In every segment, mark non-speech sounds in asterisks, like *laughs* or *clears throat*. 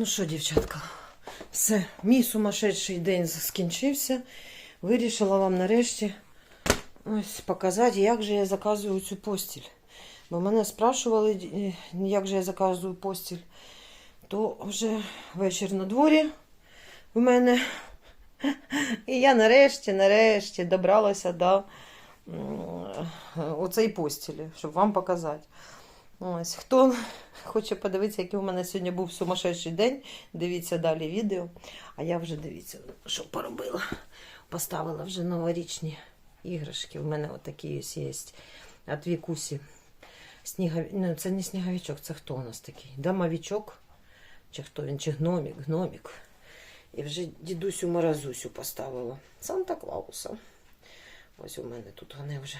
Ну що, дівчатка, все, мій сумасшедший день скінчився. Вирішила вам нарешті ось показати, як же я заказую цю постіль. Бо мене спрашували, е, як же я заказую постіль. То вже вечір на дворі в мене. І я нарешті, нарешті добралася до оцей постілі, щоб вам показати. Ось, хто *laughs* хоче подивитися, який у мене сьогодні був сумасшедший день, дивіться далі відео. А я вже дивіться, що поробила. Поставила вже новорічні іграшки. У мене отакі ось є. От Вікусі. Снігові... Ну, це не сніговичок, це хто у нас такий? Домовичок? Чи хто він? Чи гномік? Гномік. І вже дідусю Морозусю поставила. Санта Клауса. Ось у мене тут вони вже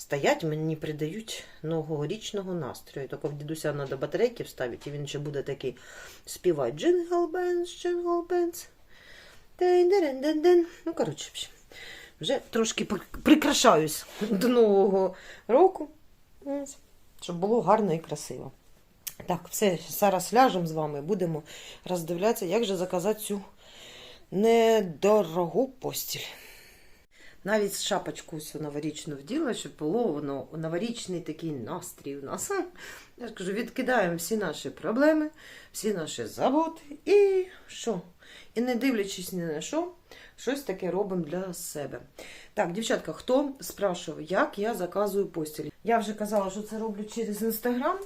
стоять, мені придають новорічного настрою. В дідуся треба батарейки вставити, і він ще буде такий співати Джингл Бенс, Джингл Бенс. Ну, коротше, вже трошки прикрашаюсь до Нового року. Щоб було гарно і красиво. Так, все, зараз ляжемо з вами, будемо роздивлятися, як же заказати цю недорогу постіль. Навіть шапочку всю новорічну вділа, щоб було воно новорічний такий настрій у нас. Я ж кажу, відкидаємо всі наші проблеми, всі наші заботи і що? І не дивлячись ні на що, щось таке робимо для себе. Так, дівчатка, хто спрашував, як я заказую постіль? Я вже казала, що це роблю через інстаграм.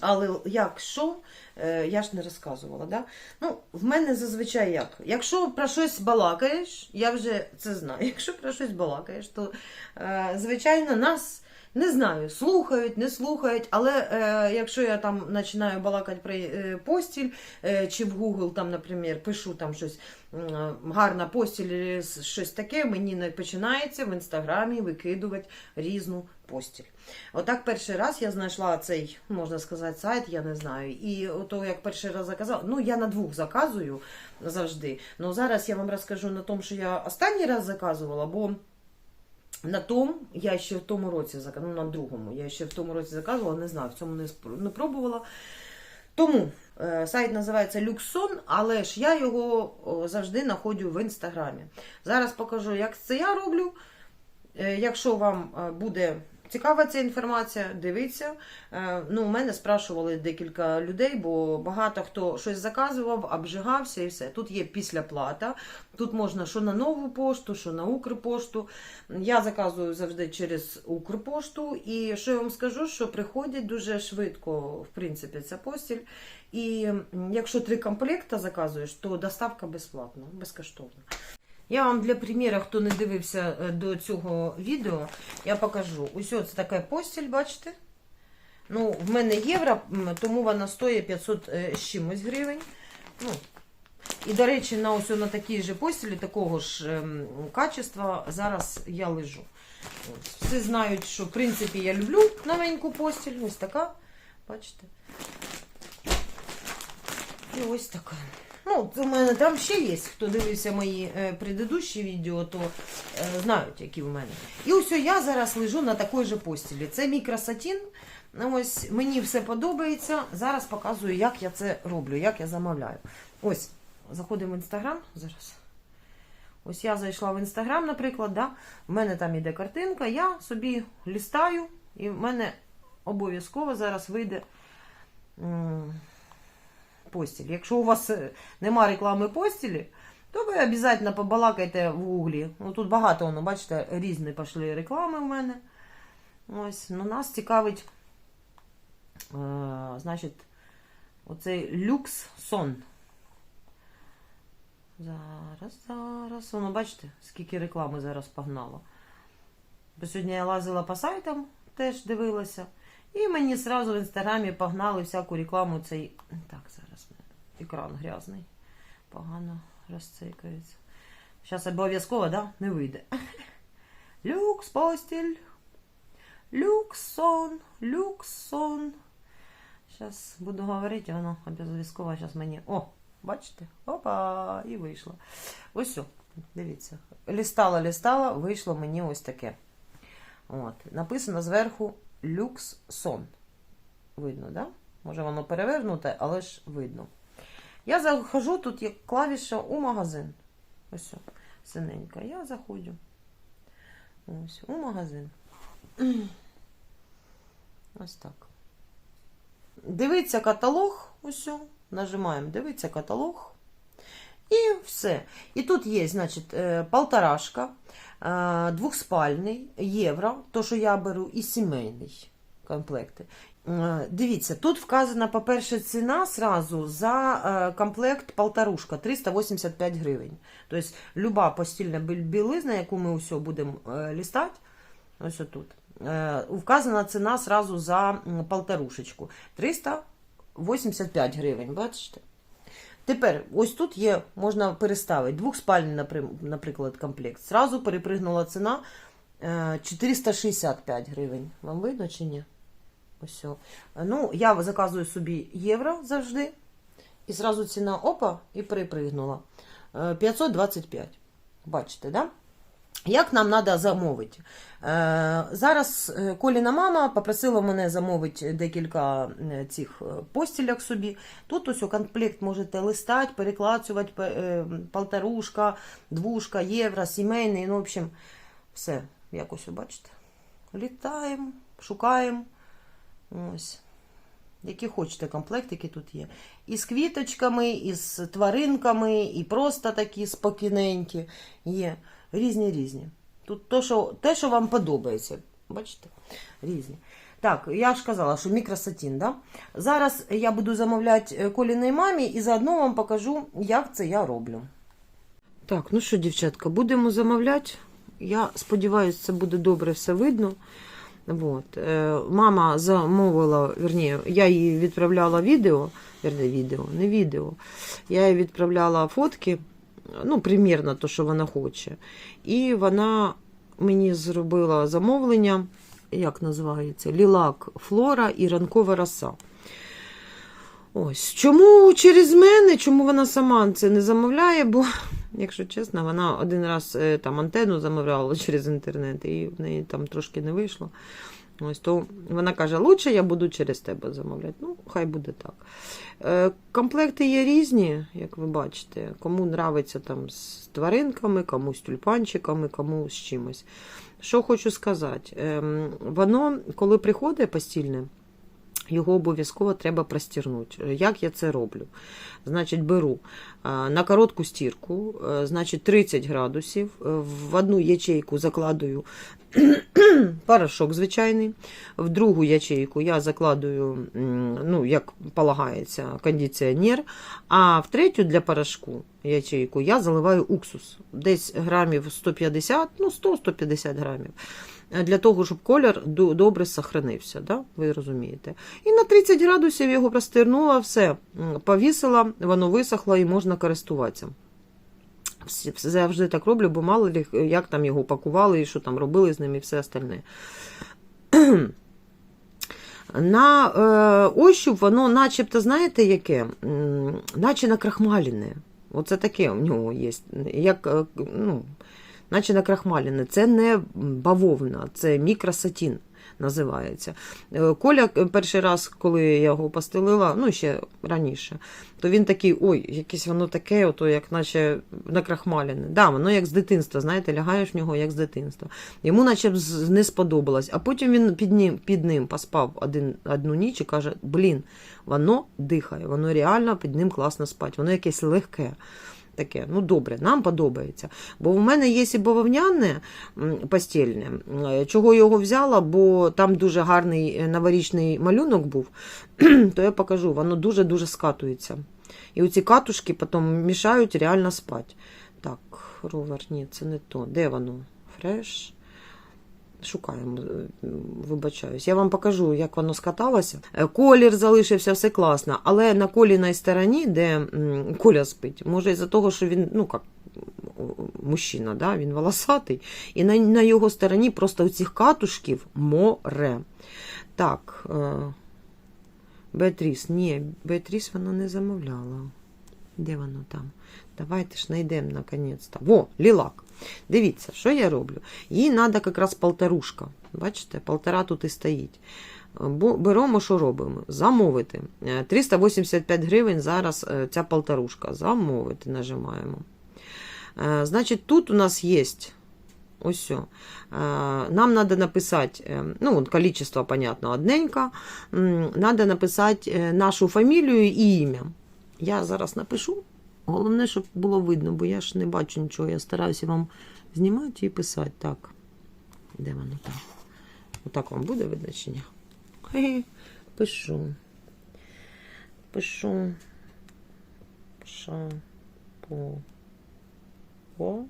Але як що, е, я ж не розказувала. Да? Ну, в мене зазвичай як? Якщо про щось балакаєш, я вже це знаю. *laughs* Якщо про щось балакаєш, то е, звичайно нас не знаю, слухають, не слухають. Але е, якщо я там починаю балакати про е, постіль, е, чи в Google там, наприклад, пишу там щось м, гарна постіль, щось таке, мені не починається в інстаграмі викидувати різну постіль. Отак перший раз я знайшла цей, можна сказати, сайт, я не знаю. І ото як перший раз заказала, ну я на двох заказую завжди. Ну зараз я вам розкажу на тому, що я останній раз заказувала, бо на тому я ще в тому році ну на другому, я ще в тому році заказувала, не знаю, в цьому не, не пробувала. Тому е, сайт називається Люксон, але ж я його о, завжди знаходжу в інстаграмі. Зараз покажу, як це я роблю. Е, Якщо вам е, буде цікава ця інформація, дивіться. Е, Ну, у мене спрашували декілька людей, бо багато хто щось заказував, обжигався і все. Тут є післяплата, тут можна що на нову пошту, що на Укрпошту. Я заказую завжди через Укрпошту. І що я вам скажу, що приходять дуже швидко, в принципі, ця постіль. І якщо три комплекта заказуєш, то доставка безплатна, безкоштовна. Я вам для приміру, хто не дивився е, до цього відео, я покажу. Ось це така постіль, бачите? Ну, в мене євро, тому вона стоїть 500 е, з чимось гривень. Ну, і, до речі, на ось на такій же постілі, такого ж ем, качества, зараз я лежу. Всі знають, що в принципі я люблю новеньку постіль. Ось така. Бачите? І ось така. Ну, у мене там ще є. Хто дивився мої е, предыдущі відео, то е, знають, які в мене. І ось я зараз лежу на такій же постілі. Це мій красотін. Ось мені все подобається. Зараз показую, як я це роблю, як я замовляю. Ось, заходимо в інстаграм зараз. Ось я зайшла в інстаграм, наприклад, да? в мене там іде картинка, я собі лістаю, і в мене обов'язково зараз вийде м, постіль. Якщо у вас е, нема реклами постілі, то ви обов'язково побалакайте в гуглі. Ну, тут багато, воно, бачите, різні пішли реклами в мене. Ось, ну, нас цікавить, е, значить, оцей люкс сон. Зараз, зараз. Воно, бачите, скільки реклами зараз погнало. Бо сьогодні я лазила по сайтам, теж дивилася. І мені зразу в інстаграмі погнали всяку рекламу цей. Так, зараз екран грязний. Погано розцикається. Зараз обов'язково, да? Не вийде. *laughs* Люкс постіль. Люкс сон. Люкс сон. Зараз буду говорити, воно обов'язково зараз мені. О, бачите? Опа! І вийшло. Ось все. Дивіться. Лістала, лістала, вийшло мені ось таке. От. Написано зверху люкс сон. Видно, да? Може воно перевернуте, але ж видно. Я захожу, тут є клавіша у магазин. Ось синенька. Я заходжу. Ось, у магазин. *clears throat* Ось так. Дивиться каталог. Ось. Нажимаємо дивиться каталог. І все. І тут є, значить, е, полторашка, двохспальний, євро, то, що я беру, і сімейний комплекти. Е, Дивіться, тут вказана, по-перше, ціна сразу за е, комплект полторушка 385 гривень. Тобто, люба постільна білизна, яку ми усе будемо е, лістати, ось отут, е, вказана ціна сразу за полторушечку 385 гривень, бачите? Тепер, ось тут є, можна переставити. Двохспальний, наприклад, комплект. Зразу перепригнула ціна е, 465 гривень. Вам видно чи ні? Ось. Ну, я заказую собі євро завжди. І зразу ціна опа і перепригнула. Е, 525. Бачите, да? Як нам треба замовити? Е, зараз е, Коліна мама попросила мене замовити декілька е, цих постілях собі. Тут ось у комплект можете листати, перекладувати е, полторушка, двушка, євро, сімейний. Ну, в общем, все, якось бачите. Літаємо, шукаємо. Ось. Які хочете комплект, які тут є. І з квіточками, і з тваринками, і просто такі спокійненькі. Є різні різні. Тут то, що, те, що вам подобається. Бачите? Різні. Так, я ж казала, що мікросатін, да? Зараз я буду замовляти е, Коліній мамі і заодно вам покажу, як це я роблю. Так, ну що, дівчатка, будемо замовляти. Я сподіваюся, це буде добре все видно. Вот. Е, Мама замовила, верні, я їй відправляла відео, верні, відео, не відео. Я їй відправляла фотки, ну, примірно то, що вона хоче. І вона мені зробила замовлення, як називається, лілак флора і ранкова роса. Ось. Чому через мене, чому вона сама це не замовляє? Бо, якщо чесно, вона один раз е, там антенну замовляла через інтернет, і в неї там трошки не вийшло. Ось то вона каже: лучше я буду через тебе замовляти. Ну, хай буде так. Е, Комплекти є різні, як ви бачите. Кому нравиться там з тваринками, кому з тюльпанчиками, кому з чимось. Що хочу сказати, е, воно, коли приходить постільне, його обов'язково треба простірнути. Як я це роблю? Значить, беру на коротку стірку, е, значить 30 градусів. е, В одну ячейку закладую *clears throat* порошок звичайний, в другу ячейку я закладую, ну, як полагається, кондиціонер, а в третю для порошку ячейку я заливаю уксус. Десь грамів 150, ну 100-150 грамів. Е, Для того, щоб колір добре сохранився, да? ви розумієте. І на 30 градусів його простирнула, все, повісила, воно висохло і можна користуватися. Всі- Завжди так роблю, бо мало ли, як там його пакували і що там робили з ним і все остальне. *clears throat* На е, ощуп воно начебто, знаєте, яке? Наче накрахмалене. Оце таке у нього є. Як, е, ну, наче накрахмалене. Це не бавовна, це мікросатін називається. Е, Коля е, перший раз, коли я його постелила, ну ще раніше, то він такий, ой, якесь воно таке, ото, як наче накрахмалене. Да, воно як з дитинства, знаєте, лягаєш в нього як з дитинства. Йому наче не сподобалось. А потім він під ним, під ним поспав один, одну ніч і каже: блін, воно дихає, воно реально під ним класно спати, воно якесь легке. Таке, ну добре, нам подобається. Бо в мене є і бавовняне постільне. Е, Чого його взяла, бо там дуже гарний е, новорічний малюнок був, *clears throat* то я покажу, воно дуже-дуже скатується. І оці катушки потім мішають реально спати. Так, ровер, ні, це не то. Де воно? Фреш. Шукаємо, е, вибачаюсь. Я вам покажу, як воно скаталося. Е, Колір залишився, все класно. Але на коліній стороні, де Коля спить, може із-за того, що він, ну як мужчина, да, він волосатий, і на, на його стороні просто у цих катушків море. Так, е, Беатріс, ні, Беатріс вона не замовляла. Де воно там? Давайте ж знайдемо наконець-то. Во, лілак. Дивіться, що я роблю. Їй треба якраз полторушка. Бачите, полтора тут і стоїть. Беремо, що робимо? Замовити. Е, 385 гривень зараз е, ця полторушка. Замовити нажимаємо. Е, Значить, тут у нас є ось. Е, Нам треба написати, е, ну, количество, понятно, одненько. Треба написати е, нашу фамілію і ім'я. Я зараз напишу. Головне, щоб було видно, бо я ж не бачу нічого. Я стараюся вам знімати і писати. Так. Де воно там? Отак вам буде видно. Пишу. Пишу. Ша. По. О.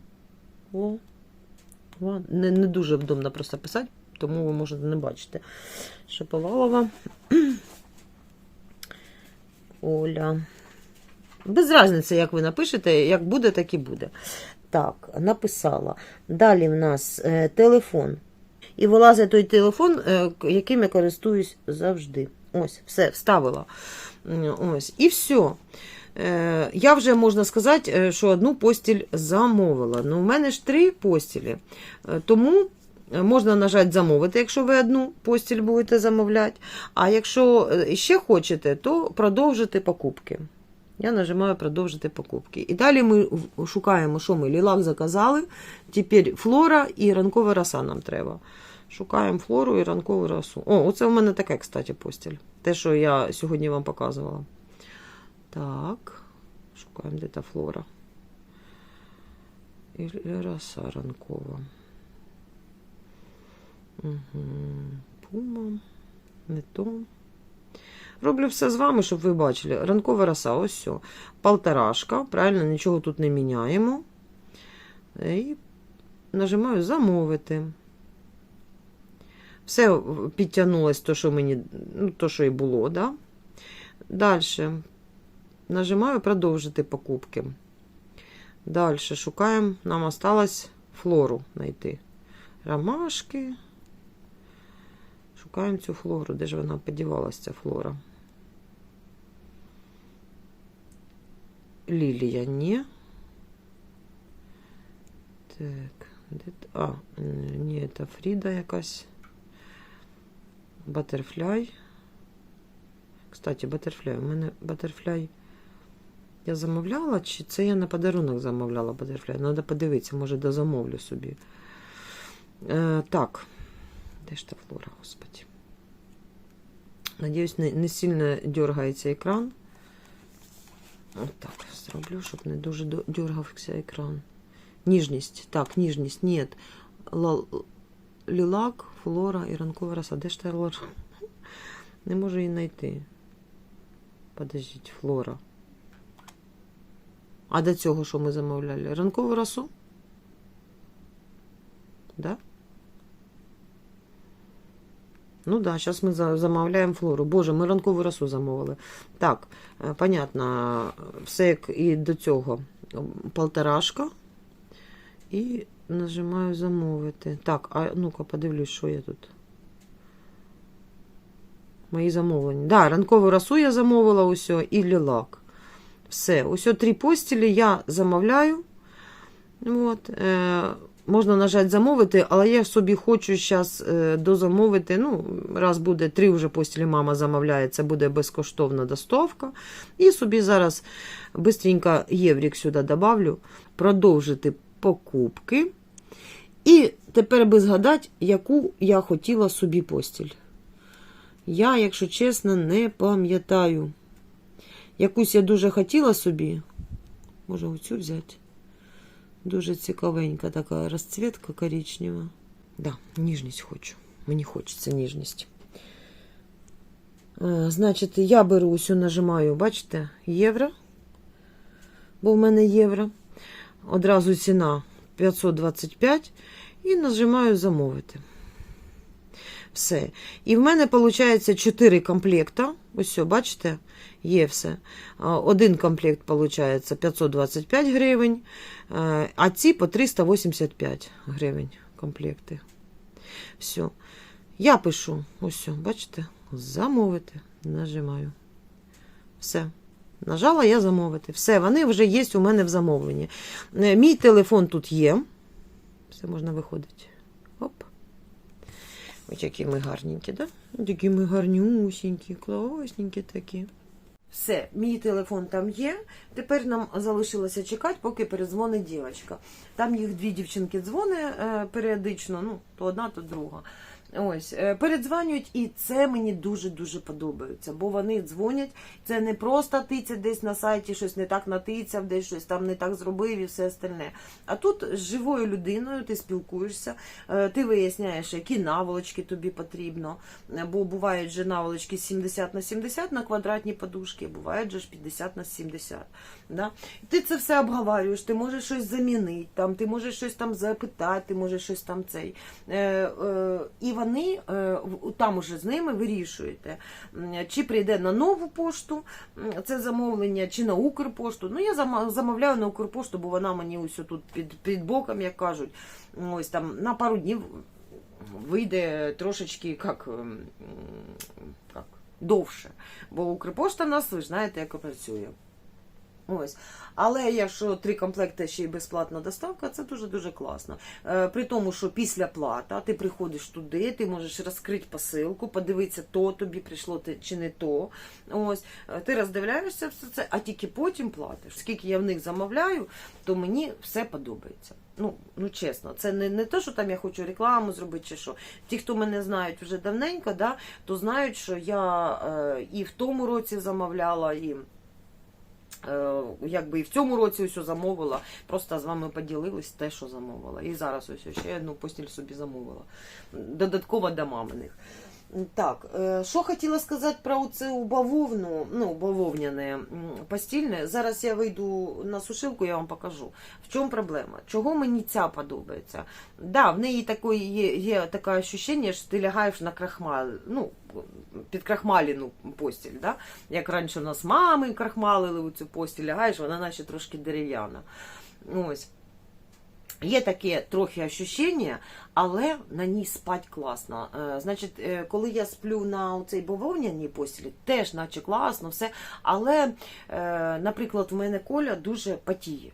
Не, не дуже вдобно просто писати, тому ви можете не бачити. Шаповалова. *clears throat* Оля. Без різниці, як ви напишете, як буде, так і буде. Так, написала. Далі в нас е, телефон. І вилазить той телефон, е, яким я користуюсь завжди. Ось, все, вставила. Ось. І все. Е, Я вже можна сказати, е, що одну постіль замовила. Ну, у мене ж три постілі. Е, Тому е, можна нажати замовити, якщо ви одну постіль будете замовляти. А якщо ще хочете, то продовжити покупки. Я нажимаю продовжити покупки. І далі ми шукаємо, що ми лілак заказали. Тепер флора і ранкова роса нам треба. Шукаємо флору і ранкову росу. О, оце в мене таке, кстати, постіль. Те, що я сьогодні вам показувала. Так, шукаємо де та флора. І роса ранкова. Угу. Пума. Не то. Роблю все з вами, щоб ви бачили. Ранкова роса, ось все. Полторашка. Правильно, нічого тут не міняємо. І нажимаю замовити. Все підтягнулось, то, що мені, ну, то, що і було, да? Далі. Нажимаю продовжити покупки. Далі шукаємо. Нам осталось флору знайти. Ромашки. Шукаємо цю флору. Де ж вона подівалася, ця флора? Лілія, ні. Так, де... А, ні, це Фріда якась. Батерфляй. Кстати, батерфляй. У мене батерфляй. Я замовляла, чи це я на подарунок замовляла батерфляй? Треба подивитися, може дозамовлю собі. Е, так. Де ж та флора, господи? Надіюсь, не, не сильно дергається екран. От так зроблю, щоб не дуже дергався екран. Ніжність. Так, ніжність. Ні. Ла- Лілак, флора і ранкова роса. Де ж та лора? Не можу її знайти. Подождіть, флора. А до цього що ми замовляли? Ранкову росу? Да? Ну да, зараз ми за- замовляємо флору. Боже, ми ранкову росу замовили. Так, е, понятно, все як і до цього. Полторашка. І нажимаю замовити. Так, а ну-ка, подивлюсь, що я тут. Мої замовлення. Да, ранкову росу я замовила усе і лілак. Все, усе три постілі я замовляю. От, можна нажати замовити, але я собі хочу зараз е, дозамовити. Ну, раз буде три вже постілі, мама замовляє, це буде безкоштовна доставка. І собі зараз бистренько єврік сюди добавлю, продовжити покупки. І тепер би згадати, яку я хотіла собі постіль. Я, якщо чесно, не пам'ятаю. Якусь я дуже хотіла собі. Може, оцю взяти. Дуже цікавенька така розцвітка коричнева. Да, ніжність хочу. Мені хочеться ніжність. Е, Значить, я беру усю, нажимаю, бачите, євро. Бо в мене євро. Одразу ціна 525. І нажимаю замовити. Все. І в мене виходить 4 комплекта. Ось бачите, є все. Один комплект виходить 525 гривень, а ці по 385 гривень комплекти. Все. Я пишу, ось бачите, замовити. Нажимаю. Все. Нажала я замовити. Все, вони вже є у мене в замовленні. Е, Мій телефон тут є. Все можна виходити. Ось які ми гарненькі, да? Такі ми гарнюсінькі, класненькі такі. Все, мій телефон там є. Тепер нам залишилося чекати, поки передзвонить дівчинка. Там їх дві дівчинки дзвонить е, періодично, ну, то одна, то друга. Ось, е, передзвонюють, і це мені дуже-дуже подобається, бо вони дзвонять. Це не просто тиця десь на сайті, щось не так натицяв, десь щось там не так зробив і все остальне. А тут з живою людиною ти спілкуєшся, е, ти виясняєш, які наволочки тобі потрібно. Е, Бо бувають же наволочки 70 на 70 на квадратні подушки, бувають же ж 50 на 70. Да? Ти це все обговорюєш, ти можеш щось замінити, там, ти можеш щось там запитати, ти можеш щось там цей. І вони е, там уже з ними вирішуєте, чи прийде на нову пошту це замовлення, чи на Укрпошту. Ну, я замовляю на Укрпошту, бо вона мені ось тут під, під боком, як кажуть, ось там на пару днів вийде трошечки як, довше. Бо Укрпошта нас, ви знаєте, як працює. Ось. Але якщо три комплекти ще й безплатна доставка, це дуже-дуже класно. Е, при тому, що після плата ти приходиш туди, ти можеш розкрити посилку, подивитися, то тобі прийшло чи не то. Ось. Е, Ти роздивляєшся все це, а тільки потім платиш. Скільки я в них замовляю, то мені все подобається. Ну, ну чесно, це не, не те, що там я хочу рекламу зробити чи що. Ті, хто мене знають вже давненько, да, то знають, що я е, і в тому році замовляла, і якби і в цьому році все замовила. Просто з вами поділилась те, що замовила. І зараз ось ще одну постіль собі замовила. Додатково до маминих. Так, е, що хотіла сказати про цю бавовну, ну, бавовняне постільне. Зараз я вийду на сушилку, я вам покажу. В чому проблема? Чого мені ця подобається? Да, в неї такої є, є таке ощущення, що ти лягаєш на крахмал, ну, під крахмаліну постіль, да? як раніше у нас мами крахмалили у цю постіль, лягаєш, вона наче трошки дерев'яна. Ось. Є таке трохи ощущення, але на ній спать класно. Е, Значить, е, коли я сплю на цей бавовняній постілі, теж наче класно, все. Але, е, наприклад, у мене коля дуже потіє.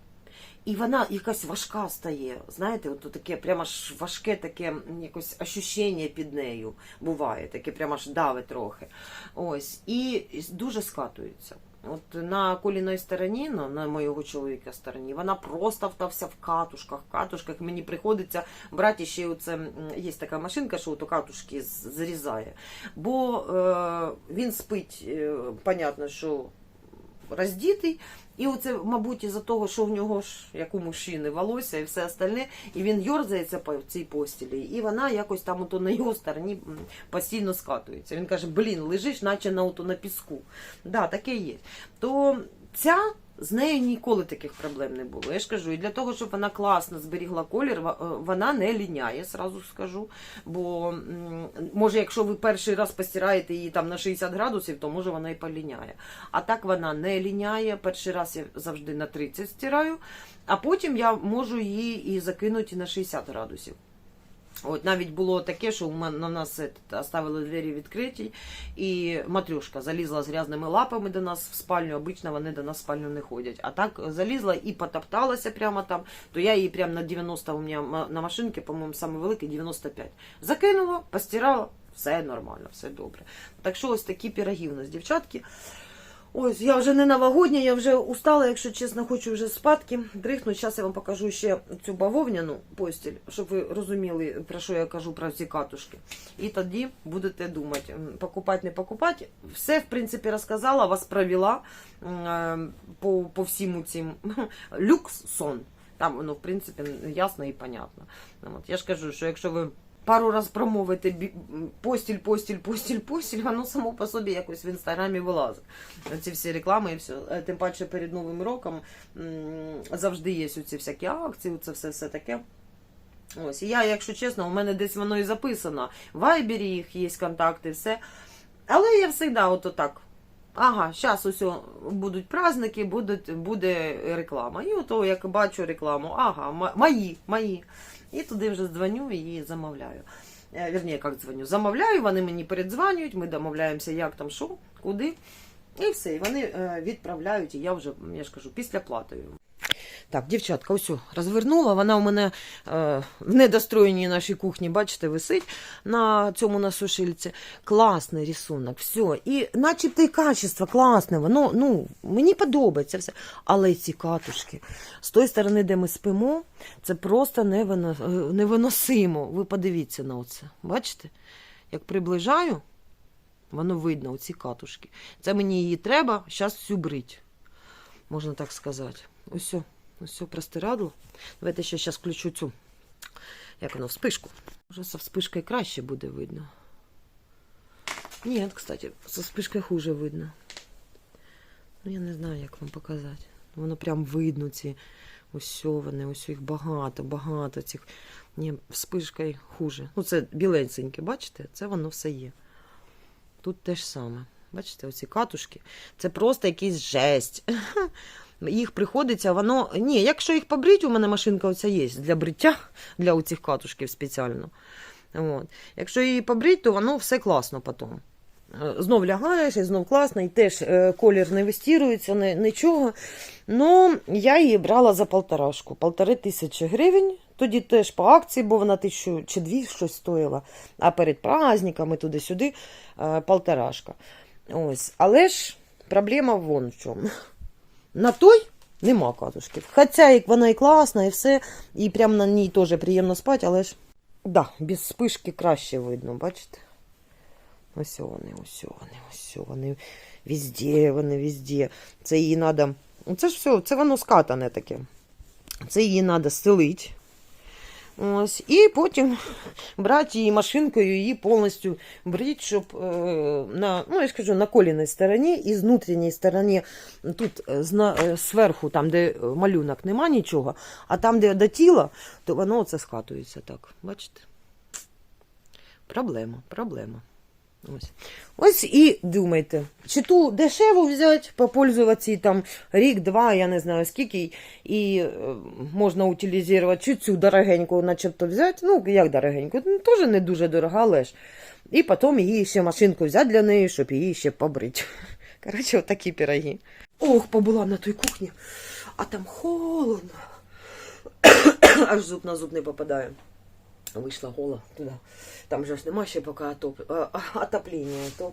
І вона якась важка стає. Знаєте, от таке прямо ж важке таке якось ощущення під нею буває, таке прямо ж даве трохи. Ось. І дуже скатується. От на коліної стороні, ну, на моєго чоловіка стороні, вона просто втався в катушках. Катушках мені приходиться брати ще оце, є така машинка, що ото катушки зрізає. Бо е, він спить, е, понятно, що роздітий. І оце, мабуть, із-за того, що в нього ж, як у мужчини, волосся і все остальне, і він йорзається по цій постілі, і вона якось там ото на його стороні постійно скатується. Він каже: блін, лежиш, наче на ото на піску. Да, таке є. То ця. З нею ніколи таких проблем не було. Я ж кажу, і для того, щоб вона класно зберігла колір, е, вона не ліняє, сразу скажу. Бо може, якщо ви перший раз постираєте її там на 60 градусів, то може вона і поліняє. А так вона не ліняє. Перший раз я завжди на 30 стираю, а потім я можу її і закинути на 60 градусів. От навіть було таке, що на нас е, оставили двері відкриті, і матрюшка залізла з грязними лапами до нас в спальню. Обично вони до нас в спальню не ходять. А так залізла і потопталася прямо там. То я її прямо на 90 у мене на машинці, по-моєму, саме великий 95. Закинула, постирала, все нормально, все добре. Так що ось такі нас, дівчатки. Ось, я вже не новогодня, я вже устала, якщо чесно, хочу вже спадки дрихнути. Зараз я вам покажу ще цю бавовняну постіль, щоб ви розуміли, про що я кажу про ці катушки. І тоді будете думати, покупати, не покупати. Все, в принципі, розказала, вас провела е, по, по всім цим *laughs* люкс сон. Там воно, в принципі, ясно і понятно. От, я ж кажу, що якщо ви пару раз м, постіль, постіль, постіль, постіль, воно само по собі якось в інстаграмі вилазить. Ці всі реклами і все. Тим паче перед Новим роком завжди є оці всякі акції, це все, все таке. Ось, і я, якщо чесно, у мене десь воно і записано. В Вайбері їх є контакти, все. Але я завжди от так. Ага, зараз ось будуть праздники, будуть, буде реклама. І ото, як бачу рекламу, ага, мої, мої. І туди вже дзвоню і замовляю. Е, Вірні, як дзвоню? Замовляю, вони мені передзвонюють, ми домовляємося, як там, що, куди. І все, і вони е, відправляють, і я вже, я ж кажу, після платою. Так, дівчатка, ось розвернула. Вона у мене е, в недостроєній нашій кухні, бачите, висить на цьому на сушильці. Класний рисунок, все. І начебто і качество класне, воно ну, мені подобається все. Але ці катушки з тої сторони, де ми спимо, це просто е, невиносимо. Ви подивіться на оце. Бачите? Як приближаю, воно видно, оці катушки. Це мені її треба, зараз всю брить. Можна так сказати. Ось. Ось все простирадло. Давайте ще зараз включу цю. Як воно, вспишку. Може, з вспишкою краще буде видно. Ні, кстати, з вспишкою хуже видно. Ну, я не знаю, як вам показати. Воно прям видно, ці ось вони, ось їх багато, багато цих. Ні, вспишкою хуже. Ну, це біленькеньке, бачите? Це воно все є. Тут те ж саме. Бачите, оці катушки. Це просто якийсь жесть. *laughs* Їх приходиться, воно. Ні, якщо їх побрить, у мене машинка оця є для бриття, для оцих катушків спеціально. От. Якщо її побрить, то воно все класно потім. Е, Знов лягаєш і знов класно, і теж е, колір не вистірується, не, нічого. Ну, я її брала за полторашку, полтори тисячі гривень. Тоді теж по акції, бо вона тисячу чи дві щось стоїла. А перед праздниками туди-сюди е, полторашка. Ось. Але ж проблема вон в чому. На той нема катушки. Хоча як вона і класна, і все, і прямо на ній теж приємно спати, але ж да, без спишки краще видно, бачите? Ось вони, ось вони, ось вони. Везде, вони, везде. Це її треба. Це ж все, це воно скатане таке. Це її треба стелити. Ось, і потім *laughs* брати її машинкою, її повністю брити, щоб е, на, ну, я ж на коліній стороні і з внутрішньої сторони, тут е, е, зверху, там, де малюнок, нема нічого, а там, де до тіла, то воно оце скатується так. Бачите? Проблема, проблема. Ось. Ось і думайте, чи ту дешеву взяти, попользуватися там рік-два, я не знаю скільки, і е, можна утилізувати, чи цю дорогеньку начебто взяти. Ну, як дорогеньку, ну, теж не дуже дорога, але ж. І потім її ще машинку взяти для неї, щоб її ще побрити. *laughs* Коротше, отакі пироги. Ох, побула на той кухні, а там холодно. *coughs* Аж зуб на зуб не попадає. Вийшла гола туди. Там же ж нема ще поки отоплення, то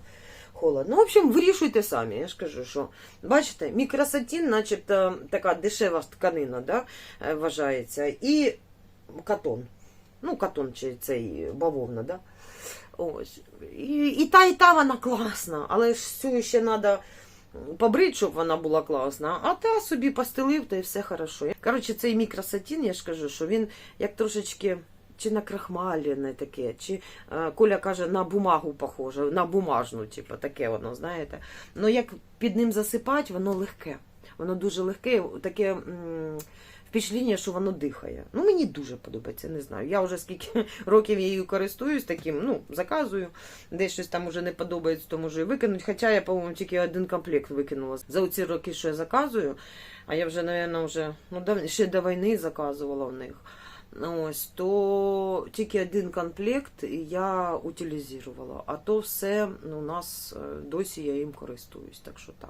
холодно. Ну, в общем, вирішуйте самі. Я ж кажу, що бачите, мікросатін, начебто така дешева тканина, да, е, вважається, і катон. Ну, катон чи цей бавовна, да. Ось. І, і та, і та вона класна, але ж цю ще треба побрити, щоб вона була класна, а та собі постелив, то і все хорошо. Коротше, цей мікросатін, я ж кажу, що він як трошечки чи на крахмалене таке, чи е, Коля каже, на бумагу похоже, на бумажну, типу, таке воно, знаєте. Ну як під ним засипати, воно легке. Воно дуже легке, таке впечатлення, що воно дихає. Ну, мені дуже подобається, не знаю. Я вже скільки *laughs* років її користуюсь таким, ну, заказую, десь щось там уже не подобається, то можу і викинути. Хоча я, по-моєму, тільки один комплект викинула за ці роки, що я заказую. А я вже, мабуть, вже ну, ще до війни заказувала в них. Ось, то тільки один комплект я утилізувала, а то все ну, у нас е, досі я їм користуюсь. Так що так.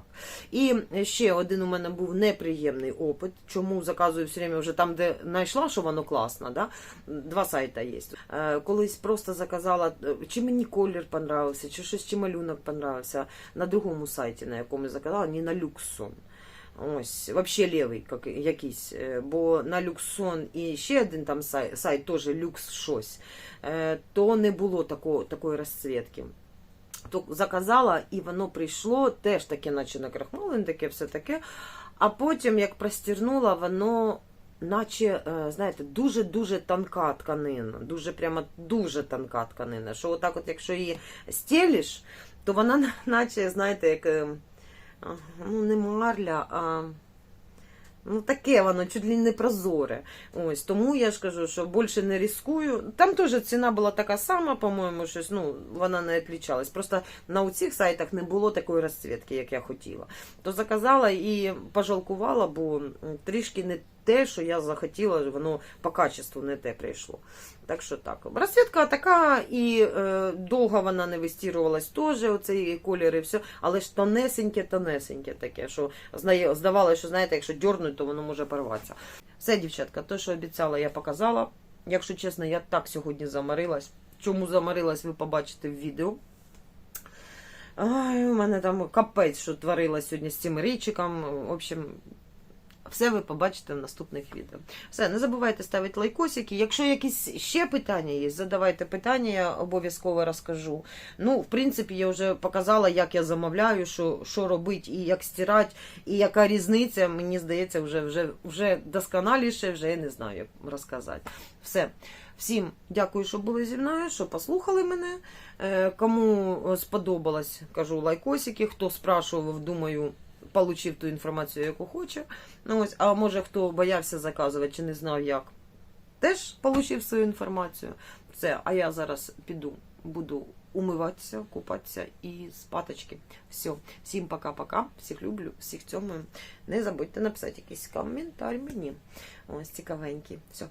І ще один у мене був неприємний опит. Чому заказую все время вже там, де знайшла, що воно класно. Да? Два сайта є. Е, Колись просто заказала, е, чи мені колір понравився, чи щось чи малюнок понравився на другому сайті, на якому я заказала, не на люксон. Ось, вообще лівий як, якийсь. Е, Бо на Люксон і ще один там сайт, сайт теж люкс щось, е, то не було такого, такої розцвітки. То заказала, і воно прийшло теж таке, наче накрахмалене, таке все таке. А потім, як простірнула, воно. Наче, е, знаєте, дуже-дуже тонка тканина, дуже прямо дуже тонка тканина. Що отак, от, якщо її стелиш, то вона, *laughs* наче, знаєте, як ну не марля, а ну таке воно чуть ли не прозоре. Ось тому я ж кажу, що більше не рискую. Там теж ціна була така сама, по-моєму, щось ну вона не відлічалась. Просто на цих сайтах не було такої розцвітки, як я хотіла. То заказала і пожалкувала, бо трішки не те, що я захотіла, воно по качеству не те прийшло. Так що так. Розсвітка така, і е, довго вона не вистірувалась теж, оцей колір і все, але ж тонесеньке, тонесеньке таке, що здавалося, що знаєте, якщо дьорнуть, то воно може порватися. Все, дівчатка, те, що обіцяла, я показала. Якщо чесно, я так сьогодні замарилась. Чому замарилась, ви побачите в відео. Ай, у мене там капець, що творилось сьогодні з цим річиком. В общем, все ви побачите в наступних відео. Все, не забувайте ставити лайкосики. Якщо якісь ще питання є, задавайте питання, я обов'язково розкажу. Ну, в принципі, я вже показала, як я замовляю, що, що робити, і як стирати, і яка різниця. Мені здається, вже, вже, вже досконаліше, вже я не знаю, як розказати. Все. Всім дякую, що були зі мною, що послухали мене. Е, Кому сподобалось, кажу лайкосики. Хто спрашував, думаю, получив ту інформацію, яку хоче. Ну, ось, а може хто боявся заказувати чи не знав як, теж получив свою інформацію. Все, а я зараз піду, буду умиватися, купатися і спаточки. Все, всім пока-пока, всіх люблю, всіх цьому. Не забудьте написати якийсь коментар мені. Ось цікавенький. Все,